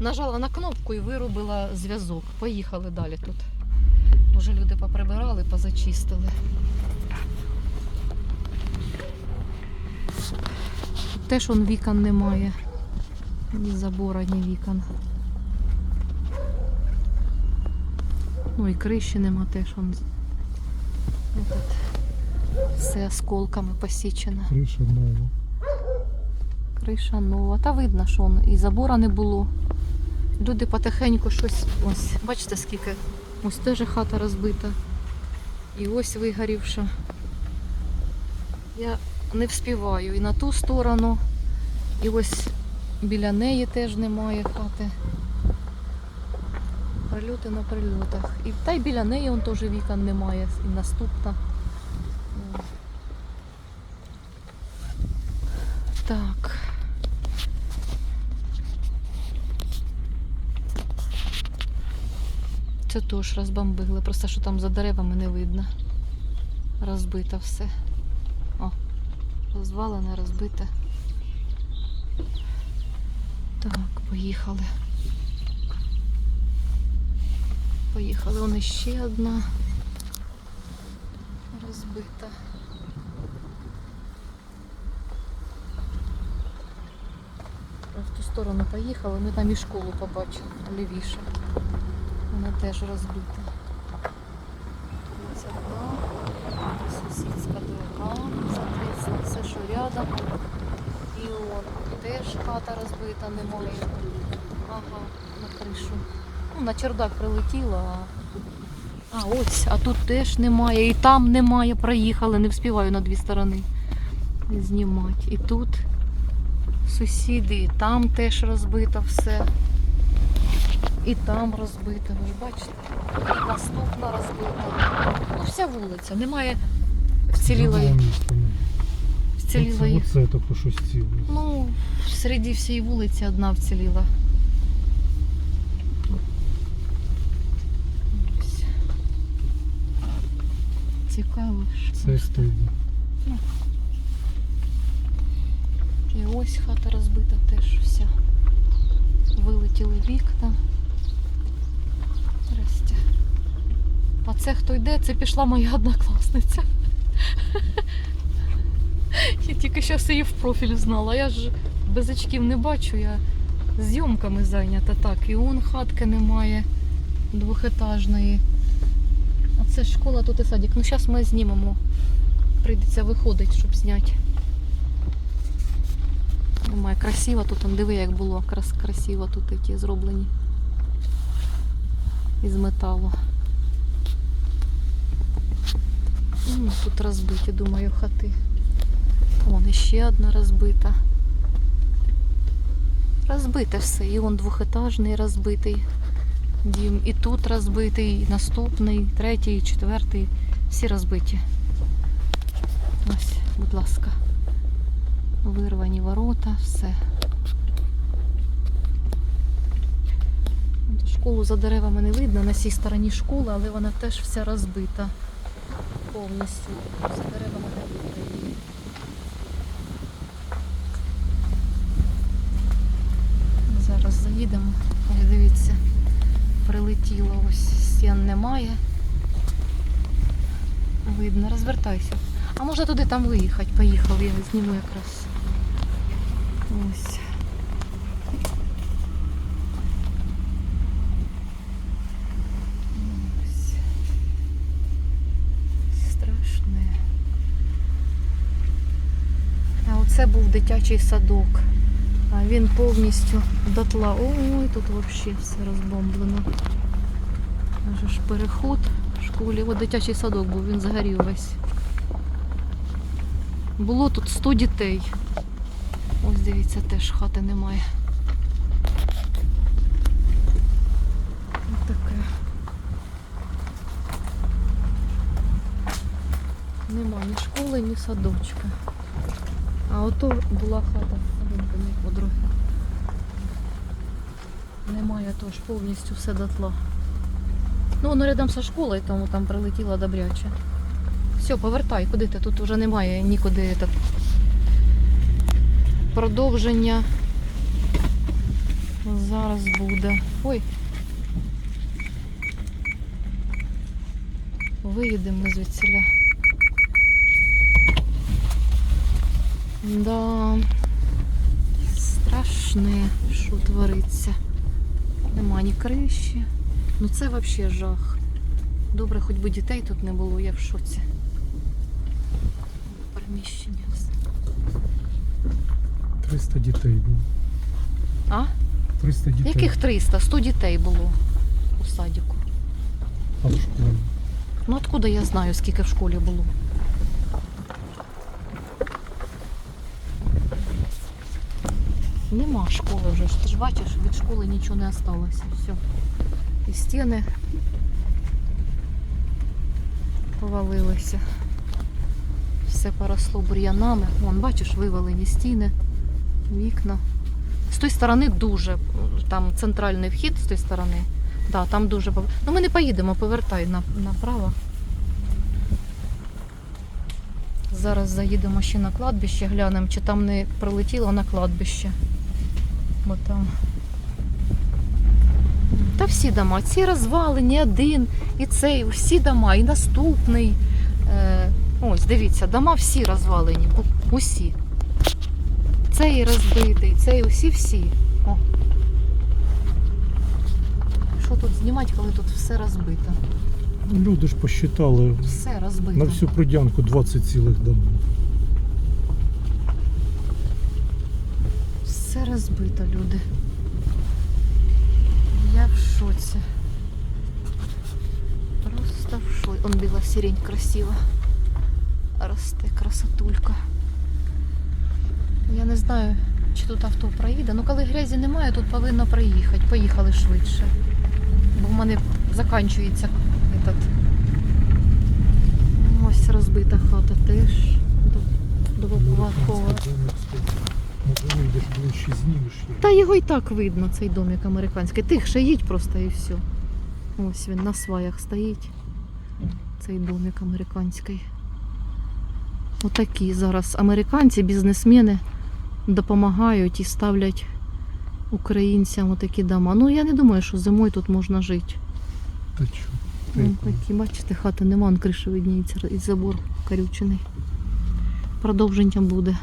Нажала на кнопку і вирубила зв'язок. Поїхали далі тут. Уже люди поприбирали, позачистили. Теж он вікон немає. Ні забора, ні вікон. Ну і криші нема теж он. Все осколками посічено. Криша нова. Криша нова. Та видно, що он, і забора не було. Люди потихеньку щось. Ось, бачите, скільки. Ось теж хата розбита. І ось вигорівша. Я не вспіваю і на ту сторону, і ось біля неї теж немає хати. Прильоти на прильотах. І та й біля неї он теж вікон немає. І наступна. Так. Це теж розбомбили, просто що там за деревами не видно. Розбито все. О, розвалене, розбите. Так, поїхали. Поїхали. Вон ще одна розбита. В ту сторону поїхали, ми там і школу побачили лівіше. Вона теж розбита. Це сусідська соответственно, все, що рядом. І он теж хата розбита, немає. Ага, на кришу. Ну, на чердак прилетіла, а. А ось, а тут теж немає, і там немає, проїхали, не вспіваю на дві сторони знімати. І тут сусіди, і там теж розбито все. І там розбито, ви ж бачите. І наступна розбита. Ну, вся вулиця. Немає вцілілої. Вцілілої. Оце, таке щось ціле. Ну, серед всієї вулиці одна вціліла. Цікаво. що Це стильно. І ось хата розбита теж вся. Вилетіли вікна. А це хто йде? Це пішла моя однокласниця. Я тільки зараз її в профіль знала. Я ж без очків не бачу, я зйомками зайнята. Так, і он хатки немає двохетажної. А це ж школа, тут і садик. Ну зараз ми знімемо. Прийдеться виходити, щоб зняти. Думаю, красиво тут, диви, як було крас красиво тут такі зроблені. Із металу. Ну, тут розбиті, думаю, хати. Вон іще одна розбита. Розбите все. І он двохетажний розбитий дім. І тут розбитий, і наступний, третій, і четвертий. Всі розбиті. Ось, будь ласка. Вирвані ворота, все. Школу за деревами не видно, на цій стороні школа, але вона теж вся розбита. Повністю. За деревами видно. Зараз заїдемо. Ось дивіться, прилетіло ось стін немає. Видно, розвертайся. А можна туди там виїхати? Поїхали, я зніму якраз. Ось. Страшне. А оце був дитячий садок. А він повністю дотла. Ой, тут взагалі все розбомблено. Аж ж переход в школі. О, дитячий садок був, він загорів весь. Було тут 100 дітей. Ось дивіться, теж хати немає. Ось таке. Нема ні школи, ні садочка. А ото була хата Галинки, моєї подруги. Немає тож повністю все дотла. Ну, воно рядом со школою, тому там прилетіло добряче. Все, повертай, куди ти? Тут вже немає нікуди это, продовження Зараз буде. Ой. Виїдемо звідсіля. Да. Страшне, що твориться. Нема ні криші. Ну це взагалі жах. Добре, хоч би дітей тут не було, я в шоці. Приміщення. все. 300 дітей було. А? 300 дітей. Яких 300? 100 дітей було у садіку. А в школі? Ну откуда я знаю, скільки в школі було? Нема школи вже. Ти ж бачиш, від школи нічого не осталося. Все. І стіни повалилися. Все поросло бур'янами. Вон, бачиш, вивалені стіни, вікна. З тої сторони дуже, там центральний вхід з тої сторони. Да, там дуже Ну ми не поїдемо, повертай направо. Зараз заїдемо ще на кладбище, глянемо, чи там не прилетіло на кладбище. Бо там. Та всі дома, ці розвалені, один, і цей, всі дома, і наступний. Е, ось, дивіться, дома всі розвалені, усі. Цей розбитий, цей усі всі. О. Що тут знімати, коли тут все розбито? Люди ж посчитали Все розбито. на всю Придянку 20 цілих домів. Все розбито, люди. Я в шоці. Просто в шоці. Он біла сирень красива. Росте красотулька. Я не знаю, чи тут авто проїде. Ну коли грязі немає, тут повинно проїхати. Поїхали швидше. Бо в мене закінчується этот. Ось розбита хата теж. Двоповерхова. Може вийдеш ближче, знімеш. Та його і так видно, цей домик американський. Тихше їдь просто і все. Ось він на сваях стоїть. Цей домик американський. Отакі зараз американці, бізнесмени допомагають і ставлять українцям отакі дома. Ну я не думаю, що зимою тут можна жити. Та чо? Ну, такі, бачите, хати нема, он криша видніється і забор корючений. Продовження буде.